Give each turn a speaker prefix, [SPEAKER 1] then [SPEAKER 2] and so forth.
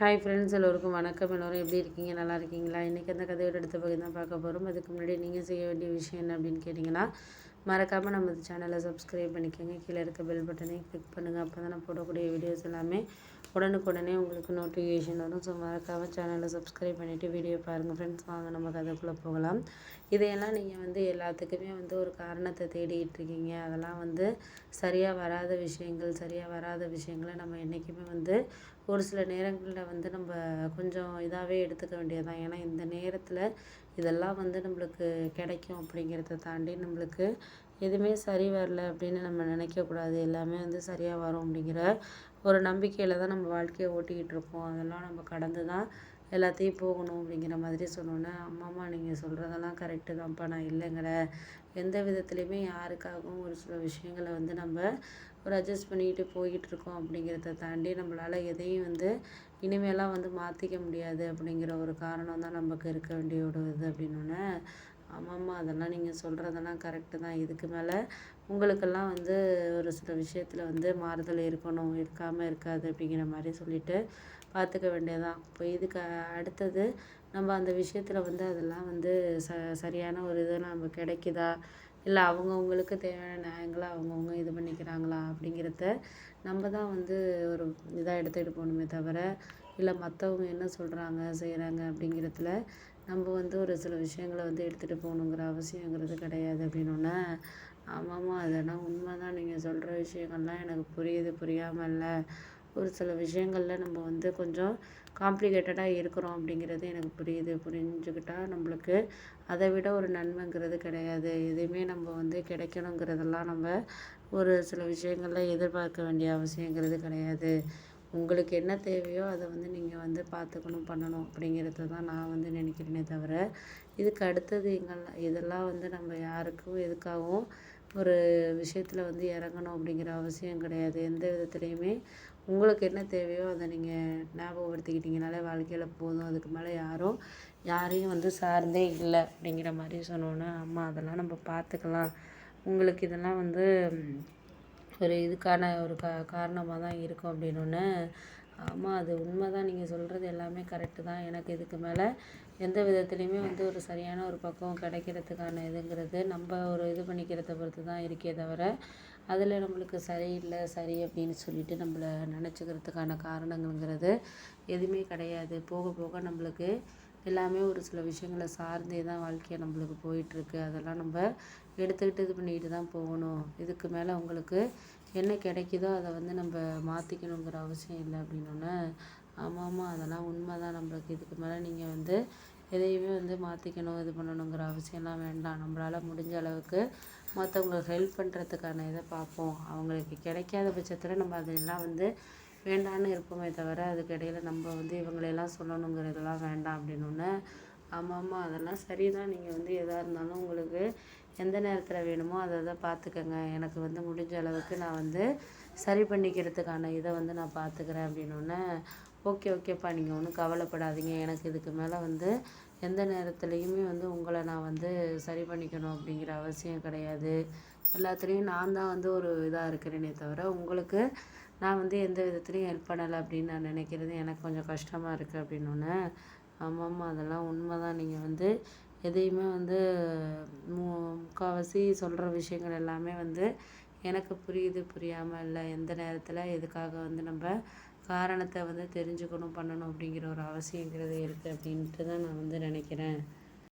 [SPEAKER 1] hi friends எல்லோருக்கும் வணக்கம் எல்லோரும் எப்படி இருக்கீங்க நல்லா இருக்கீங்களா இன்றைக்கி அந்த கதையோட எடுத்த பகுதி தான் பார்க்க போகிறோம் அதுக்கு முன்னாடி நீங்கள் செய்ய வேண்டிய விஷயம் என்ன அப்படின்னு கேட்டிங்கன்னா மறக்காமல் நம்ம சேனலை சப்ஸ்கிரைப் பண்ணிக்கோங்க கீழே இருக்க பெல் பட்டனை கிளிக் பண்ணுங்கள் அப்போ தான் நான் போடக்கூடிய வீடியோஸ் எல்லாமே உடனுக்குடனே உங்களுக்கு நோட்டிஃபிகேஷன் வரும் ஸோ மறக்காமல் சேனலை சப்ஸ்கிரைப் பண்ணிவிட்டு வீடியோ பாருங்கள் ஃப்ரெண்ட்ஸ் வாங்க நம்ம கதைக்குள்ளே போகலாம் இதையெல்லாம் நீங்கள் வந்து எல்லாத்துக்குமே வந்து ஒரு காரணத்தை தேடிக்கிட்டு இருக்கீங்க அதெல்லாம் வந்து சரியாக வராத விஷயங்கள் சரியாக வராத விஷயங்களை நம்ம என்றைக்குமே வந்து ஒரு சில நேரங்களில் வந்து நம்ம கொஞ்சம் இதாகவே எடுத்துக்க வேண்டியது தான் ஏன்னா இந்த நேரத்தில் இதெல்லாம் வந்து நம்மளுக்கு கிடைக்கும் அப்படிங்கிறத தாண்டி நம்மளுக்கு எதுவுமே சரி வரல அப்படின்னு நம்ம நினைக்கக்கூடாது எல்லாமே வந்து சரியாக வரும் அப்படிங்கிற ஒரு நம்பிக்கையில் தான் நம்ம வாழ்க்கையை ஓட்டிக்கிட்டு இருக்கோம் அதெல்லாம் நம்ம கடந்து தான் எல்லாத்தையும் போகணும் அப்படிங்கிற மாதிரி சொன்னோன்னே அம்மாம்மா நீங்கள் சொல்கிறதெல்லாம் கரெக்டு தான்ப்பா நான் இல்லைங்கிற எந்த விதத்துலையுமே யாருக்காகவும் ஒரு சில விஷயங்களை வந்து நம்ம ஒரு அட்ஜஸ்ட் பண்ணிக்கிட்டு போய்கிட்டு இருக்கோம் அப்படிங்கிறத தாண்டி நம்மளால் எதையும் வந்து இனிமேலாம் வந்து மாற்றிக்க முடியாது அப்படிங்கிற ஒரு காரணம் தான் நமக்கு இருக்க வேண்டிய ஒரு இது அப்படின்னோடனே ஆமாம்மா அதெல்லாம் நீங்கள் சொல்கிறதெல்லாம் கரெக்டு தான் இதுக்கு மேலே உங்களுக்கெல்லாம் வந்து ஒரு சில விஷயத்தில் வந்து மாறுதல் இருக்கணும் இருக்காமல் இருக்காது அப்படிங்கிற மாதிரி சொல்லிவிட்டு பார்த்துக்க வேண்டியதான் இப்போ இதுக்கு அடுத்தது நம்ம அந்த விஷயத்தில் வந்து அதெல்லாம் வந்து ச சரியான ஒரு இது நம்ம கிடைக்குதா இல்லை அவங்கவுங்களுக்கு தேவையான நியாயங்களை அவங்கவுங்க இது பண்ணிக்கிறாங்களா அப்படிங்கிறத நம்ம தான் வந்து ஒரு இதாக எடுத்துகிட்டு போகணுமே தவிர இல்லை மற்றவங்க என்ன சொல்கிறாங்க செய்கிறாங்க அப்படிங்கிறதுல நம்ம வந்து ஒரு சில விஷயங்களை வந்து எடுத்துகிட்டு போகணுங்கிற அவசியங்கிறது கிடையாது அப்படின்னோடனே ஆமாம்மா அதெல்லாம் உண்மை தான் நீங்கள் சொல்கிற விஷயங்கள்லாம் எனக்கு புரியுது புரியாமல் இல்லை ஒரு சில விஷயங்களில் நம்ம வந்து கொஞ்சம் காம்ப்ளிகேட்டடாக இருக்கிறோம் அப்படிங்கிறது எனக்கு புரியுது புரிஞ்சுக்கிட்டால் நம்மளுக்கு அதை விட ஒரு நன்மைங்கிறது கிடையாது எதுவுமே நம்ம வந்து கிடைக்கணுங்கிறதெல்லாம் நம்ம ஒரு சில விஷயங்களில் எதிர்பார்க்க வேண்டிய அவசியங்கிறது கிடையாது உங்களுக்கு என்ன தேவையோ அதை வந்து நீங்கள் வந்து பார்த்துக்கணும் பண்ணணும் அப்படிங்கிறத தான் நான் வந்து நினைக்கிறேனே தவிர இதுக்கு அடுத்தது எங்கள் இதெல்லாம் வந்து நம்ம யாருக்கும் எதுக்காகவும் ஒரு விஷயத்தில் வந்து இறங்கணும் அப்படிங்கிற அவசியம் கிடையாது எந்த விதத்துலேயுமே உங்களுக்கு என்ன தேவையோ அதை நீங்கள் ஞாபகப்படுத்திக்கிட்டிங்கனாலே வாழ்க்கையில் போதும் அதுக்கு மேலே யாரும் யாரையும் வந்து சார்ந்தே இல்லை அப்படிங்கிற மாதிரி சொன்னோன்னே ஆமாம் அதெல்லாம் நம்ம பார்த்துக்கலாம் உங்களுக்கு இதெல்லாம் வந்து ஒரு இதுக்கான ஒரு கா காரணமாக தான் இருக்கும் அப்படின்னோடனே ஆமாம் அது உண்மை தான் நீங்கள் சொல்கிறது எல்லாமே கரெக்டு தான் எனக்கு இதுக்கு மேலே எந்த விதத்துலேயுமே வந்து ஒரு சரியான ஒரு பக்கம் கிடைக்கிறதுக்கான இதுங்கிறது நம்ம ஒரு இது பண்ணிக்கிறத பொறுத்து தான் இருக்கே தவிர அதில் நம்மளுக்கு சரியில்லை சரி அப்படின்னு சொல்லிட்டு நம்மளை நினச்சிக்கிறதுக்கான காரணங்கள்ங்கிறது எதுவுமே கிடையாது போக போக நம்மளுக்கு எல்லாமே ஒரு சில விஷயங்களை சார்ந்தே தான் வாழ்க்கையை நம்மளுக்கு போயிட்டுருக்கு அதெல்லாம் நம்ம எடுத்துக்கிட்டு இது பண்ணிக்கிட்டு தான் போகணும் இதுக்கு மேலே உங்களுக்கு என்ன கிடைக்கிதோ அதை வந்து நம்ம மாற்றிக்கணுங்கிற அவசியம் இல்லை அப்படின்னோன்னே ஆமாம் ஆமாம் அதெல்லாம் உண்மை தான் நம்மளுக்கு இதுக்கு மேலே நீங்கள் வந்து எதையுமே வந்து மாற்றிக்கணும் இது பண்ணணுங்கிற அவசியம்லாம் வேண்டாம் நம்மளால் முடிஞ்ச அளவுக்கு மற்றவங்களுக்கு ஹெல்ப் பண்ணுறதுக்கான இதை பார்ப்போம் அவங்களுக்கு கிடைக்காத பட்சத்தில் நம்ம அதெல்லாம் வந்து வேண்டான்னு இருப்போமே தவிர அதுக்கு இடையில் நம்ம வந்து இவங்களையெல்லாம் சொல்லணுங்கிறதெல்லாம் வேண்டாம் அப்படின்னோன்னே ஆமாம்மா அதெல்லாம் சரி தான் நீங்கள் வந்து எதாக இருந்தாலும் உங்களுக்கு எந்த நேரத்தில் வேணுமோ அதை அதை பார்த்துக்கங்க எனக்கு வந்து முடிஞ்ச அளவுக்கு நான் வந்து சரி பண்ணிக்கிறதுக்கான இதை வந்து நான் பார்த்துக்கிறேன் அப்படின்னோடனே ஓகே ஓகேப்பா நீங்கள் ஒன்றும் கவலைப்படாதீங்க எனக்கு இதுக்கு மேலே வந்து எந்த நேரத்துலையுமே வந்து உங்களை நான் வந்து சரி பண்ணிக்கணும் அப்படிங்கிற அவசியம் கிடையாது எல்லாத்துலேயும் நான் தான் வந்து ஒரு இதாக இருக்கிறேனே தவிர உங்களுக்கு நான் வந்து எந்த விதத்துலையும் ஹெல்ப் பண்ணலை அப்படின்னு நான் நினைக்கிறது எனக்கு கொஞ்சம் கஷ்டமாக இருக்குது அப்படின்னோடனே ஆமாம்மா அதெல்லாம் உண்மை தான் நீங்கள் வந்து எதையுமே வந்து மு முக்கால்வாசி சொல்கிற விஷயங்கள் எல்லாமே வந்து எனக்கு புரியுது புரியாமல் இல்லை எந்த நேரத்தில் எதுக்காக வந்து நம்ம காரணத்தை வந்து தெரிஞ்சுக்கணும் பண்ணணும் அப்படிங்கிற ஒரு அவசியங்கிறது இருக்குது அப்படின்ட்டு தான் நான் வந்து நினைக்கிறேன்